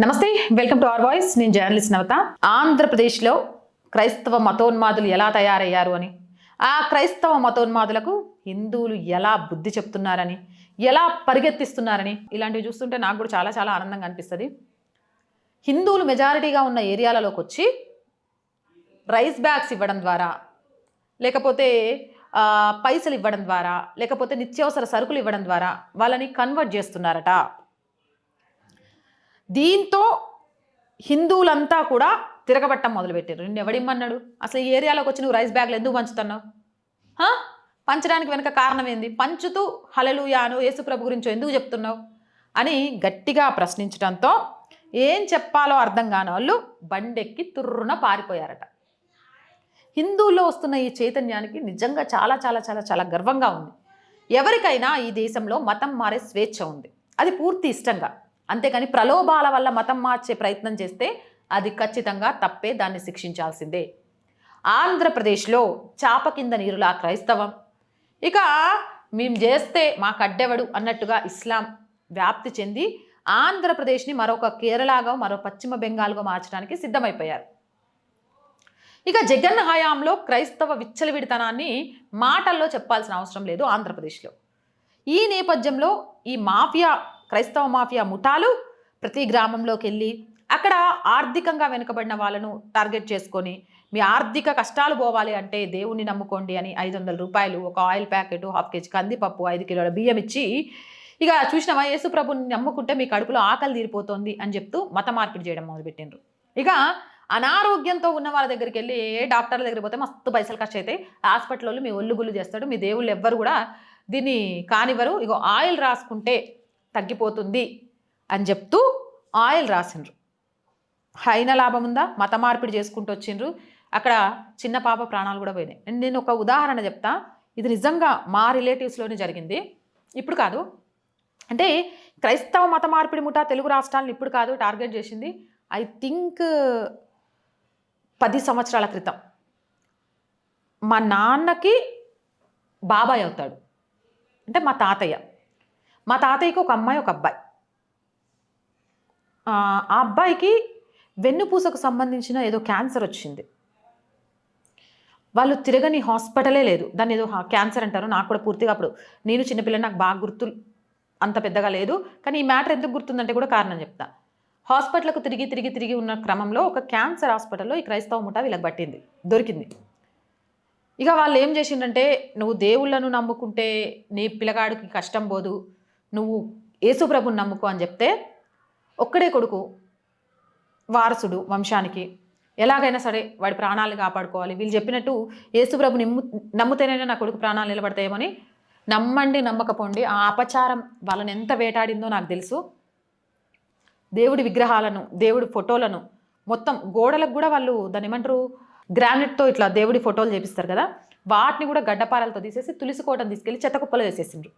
నమస్తే welcome to our voice. నేను journalist Navatha. ఆంధ్రప్రదేశ్లో క్రైస్తవ మతోన్మాదులు ఎలా తయారయ్యారు అని? ఆ క్రైస్తవ మతోన్మాదులకు హిందువులు ఎలా బుద్ధి చెప్తున్నారని? ఎలా పరిగెత్తిస్తున్నారని? ఇలాంటివి చూస్తుంటే నాకు కూడా చాలా చాలా ఆనందంగా అనిపిస్తుంది. హిందువులు మెజారిటీగా ఉన్న ఏరియాలలోకి వచ్చి రైస్ బ్యాగ్స్ ఇవ్వడం ద్వారా లేకపోతే పైసలు ఇవ్వడం ద్వారా లేకపోతే నిత్యావసర సరుకులు ఇవ్వడం ద్వారా వాళ్ళని కన్వర్ట్ చేస్తున్నారట. దీంతో హిందువులంతా కూడా తిరగబట్టం మొదలుపెట్టారు. నిన్ను ఎవడిమ్మన్నాడు అసలు ఈ ఏరియాలోకి వచ్చి నువ్వు రైస్ బ్యాగ్లు ఎందుకు పంచుతున్నావు? పంచడానికి వెనక కారణం ఏంది? పంచుతూ హలలుయాను యేసుప్రభు గురించి ఎందుకు చెప్తున్నావు? అని గట్టిగా ప్రశ్నించడంతో ఏం చెప్పాలో అర్థం కాని వాళ్ళు బండెక్కి తుర్రున పారిపోయారట. హిందువుల్లో వస్తున్న ఈ చైతన్యానికి నిజంగా చాలా చాలా చాలా చాలా గర్వంగా ఉంది. ఎవరికైనా ఈ దేశంలో మతం మారే స్వేచ్ఛ ఉంది. అది పూర్తి ఇష్టంగా. అంతేకాని ప్రలోభాల వల్ల మతం మార్చే ప్రయత్నం చేస్తే అది ఖచ్చితంగా తప్పే దాన్ని శిక్షించాల్సిందే. ఆంధ్రప్రదేశ్లో చాప కింద నీరులా క్రైస్తవం. ఇక మేము చేస్తే మాకు అడ్డెవడు అన్నట్టుగా ఇస్లాం వ్యాప్తి చెంది ఆంధ్రప్రదేశ్ని మరొక కేరళగా మరో పశ్చిమ బెంగాల్గా మార్చడానికి సిద్ధమైపోయారు. ఇక జగన్ హయాంలో క్రైస్తవ విచ్చలవిడితనాన్ని మాటల్లో చెప్పాల్సిన అవసరం లేదు ఆంధ్రప్రదేశ్లో. ఈ నేపథ్యంలో ఈ మాఫియా క్రైస్తవ మాఫియా ముఠాలు ప్రతి గ్రామంలోకి వెళ్ళి అక్కడ ఆర్థికంగా వెనుకబడిన వాళ్ళను టార్గెట్ చేసుకొని మీ ఆర్థిక కష్టాలు పోవాలి అంటే దేవుణ్ణి నమ్ముకోండి అని ఐదు వందల రూపాయలు ఒక ఆయిల్ ప్యాకెట్ హాఫ్ కేజీ కందిపప్పు ఐదు కిలోల బియ్యం ఇచ్చి ఇక చూసినావా యేసుప్రభుని నమ్ముకుంటే మీ కడుపులో ఆకలి తీరిపోతుంది అని చెప్తూ మత మార్పిడి చేయడం మొదలుపెట్టిండ్రు. ఇక అనారోగ్యంతో ఉన్న వాళ్ళ దగ్గరికి వెళ్ళి ఏ డాక్టర్ల దగ్గరికి పోతే మస్తు పైసలు ఖర్చు అవుతాయి హాస్పిటల్ వాళ్ళు మీ ఒళ్ళు గుళ్ళు చేస్తాడు. మీ దేవుళ్ళు ఎవ్వరు కూడా దీన్ని కానివ్వరు. ఇగో ఆయిల్ రాసుకుంటే తగ్గిపోతుంది అని చెప్తూ ఆయిల్ రాసిండ్రు. అయిన లాభం ఉందా? మత మార్పిడి చేసుకుంటూ వచ్చిండ్రు. అక్కడ చిన్న పాప ప్రాణాలు కూడా పోయినాయి. అండ్ నేను ఒక ఉదాహరణ చెప్తా. ఇది నిజంగా మా రిలేటివ్స్లోనే జరిగింది. ఇప్పుడు కాదు. అంటే క్రైస్తవ మత మార్పిడి ముఠా తెలుగు రాష్ట్రాలను ఇప్పుడు కాదు టార్గెట్ చేసింది. ఐ థింక్ పది సంవత్సరాల క్రితం. మా నాన్నకి బాబాయ్ అవుతాడు. అంటే మా తాతయ్య. మా తాతయ్యకి ఒక అమ్మాయి ఒక అబ్బాయి. ఆ అబ్బాయికి వెన్నుపూసకు సంబంధించిన ఏదో క్యాన్సర్ వచ్చింది. వాళ్ళు తిరగని హాస్పిటలే లేదు. దాన్ని ఏదో హా- క్యాన్సర్ అంటారు. నాకు కూడా పూర్తిగా అప్పుడు నేను చిన్నపిల్ల నాకు బాగా గుర్తు అంత పెద్దగా లేదు. కానీ ఈ మ్యాటర్ ఎందుకు గుర్తుందంటే కూడా కారణం చెప్తా. హాస్పిటల్కు తిరిగి తిరిగి తిరిగి ఉన్న క్రమంలో ఒక క్యాన్సర్ హాస్పిటల్లో ఈ క్రైస్తవ ముఠా వీళ్ళకి పట్టింది. దొరికింది. ఇక వాళ్ళు ఏం చేసిండంటే నువ్వు దేవుళ్ళను నమ్ముకుంటే నీ పిల్లగాడికి కష్టం పోదు. నువ్వు యేసుప్రభుని నమ్ముకో అని చెప్తే ఒక్కడే కొడుకు వారసుడు వంశానికి. ఎలాగైనా సరే వాడి ప్రాణాలు కాపాడుకోవాలి. వీళ్ళు చెప్పినట్టు యేసుప్రభు నిమ్ము నమ్ముతేనే నా కొడుకు ప్రాణాలు నిలబడతాయేమని నమ్మండి నమ్మకపోండి ఆ అపచారం వాళ్ళని ఎంత వేటాడిందో నాకు తెలుసు. దేవుడి విగ్రహాలను దేవుడి ఫోటోలను మొత్తం గోడలకు కూడా వాళ్ళు దాన్ని ఏమంటారు గ్రానైట్తో ఇట్లా దేవుడి ఫోటోలు చేపిస్తారు కదా వాటిని కూడా గడ్డపారలతో తీసేసి తులసి కోటను తీసుకెళ్ళి చెత్తకుప్పలో వేసేసిండ్రు.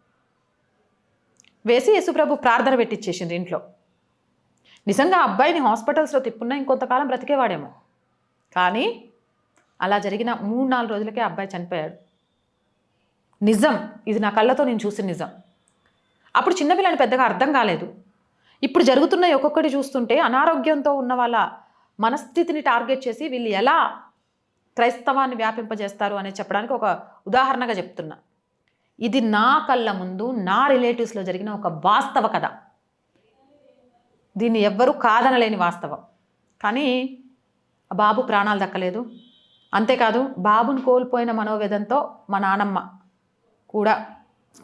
వేసి యేసుప్రభు ప్రార్థన పెట్టించేసింది ఇంట్లో. నిజంగా అబ్బాయిని హాస్పిటల్స్లో తిప్పున్నా ఇంకొంతకాలం బ్రతికేవాడేమో. కానీ అలా జరిగిన మూడు నాలుగు రోజులకే అబ్బాయి చనిపోయాడు. నిజం. ఇది నా కళ్ళతో నేను చూసిన నిజం. అప్పుడు చిన్నపిల్లని పెద్దగా అర్థం కాలేదు. ఇప్పుడు జరుగుతున్న ఒక్కొక్కటి చూస్తుంటే అనారోగ్యంతో ఉన్న వాళ్ళ మనస్థితిని టార్గెట్ చేసి వీళ్ళు ఎలా క్రైస్తవాన్ని వ్యాపింపజేస్తారు అనేది చెప్పడానికి ఒక ఉదాహరణగా చెప్తున్నా. ఇది నా కళ్ళ ముందు నా రిలేటివ్స్లో జరిగిన ఒక వాస్తవ కథ. దీన్ని ఎవ్వరూ కాదనలేని వాస్తవం. కానీ ఆ బాబు ప్రాణాలు దక్కలేదు. అంతేకాదు బాబును కోల్పోయిన మనోవేదంతో మా నానమ్మ కూడా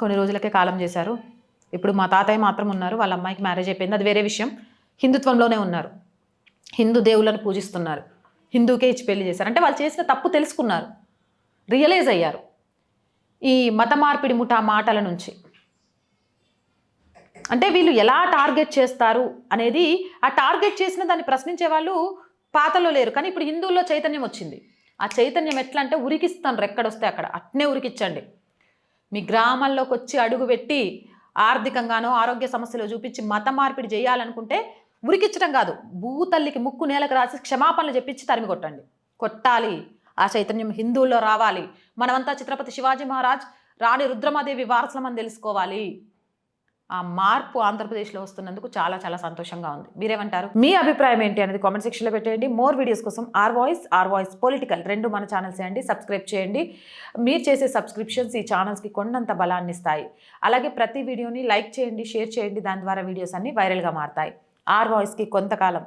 కొన్ని రోజులకే కాలం చేశారు. ఇప్పుడు మా తాతయ్య మాత్రం ఉన్నారు వాళ్ళ అమ్మాయికి మ్యారేజ్ అయిపోయింది. అది వేరే విషయం. హిందుత్వంలోనే ఉన్నారు. హిందూ దేవులను పూజిస్తున్నారు. హిందూకే ఇచ్చి పెళ్ళి చేశారు. అంటే వాళ్ళు చేసిన తప్పు తెలుసుకున్నారు. రియలైజ్ అయ్యారు. ఈ మత మార్పిడి ముఠా మాటల నుంచి. అంటే వీళ్ళు ఎలా టార్గెట్ చేస్తారు అనేది ఆ టార్గెట్ చేసిన దాన్ని ప్రశ్నించే వాళ్ళు పాతలో లేరు. కానీ ఇప్పుడు హిందువుల్లో చైతన్యం వచ్చింది. ఆ చైతన్యం ఎట్లా అంటే ఉరికిస్తాను ఎక్కడొస్తే అక్కడ. అట్నే ఉరికిచ్చండి. మీ గ్రామాల్లోకి వచ్చి అడుగు పెట్టి ఆర్థికంగానో ఆరోగ్య సమస్యలు చూపించి మత మార్పిడి చేయాలనుకుంటే ఉరికిచ్చడం కాదు. భూతల్లికి ముక్కు నేలకు రాసి క్షమాపణలు చెప్పించి తరిమి కొట్టండి కొట్టాలి. ఆ చైతన్యం హిందువుల్లో రావాలి. మనమంతా ఛత్రపతి శివాజీ మహారాజ్ రాణి రుద్రమాదేవి వారసులమని తెలుసుకోవాలి. ఆ మార్పు ఆంధ్రప్రదేశ్లో వస్తున్నందుకు చాలా చాలా సంతోషంగా ఉంది. మీరేమంటారు? మీ అభిప్రాయం ఏంటి అనేది కామెంట్ సెక్షన్లో పెట్టేయండి. మోర్ వీడియోస్ కోసం our voice our voice political రెండు మన ఛానల్స్ అండి. సబ్స్క్రైబ్ చేయండి. మీరు చేసే సబ్స్క్రిప్షన్స్ ఈ ఛానల్స్కి కొండంత బలాన్ని ఇస్తాయి. అలాగే ప్రతి వీడియోని లైక్ చేయండి షేర్ చేయండి. దాని ద్వారా వీడియోస్ అన్ని వైరల్గా మారుతాయి. ఆర్ వాయిస్కి కొంతకాలం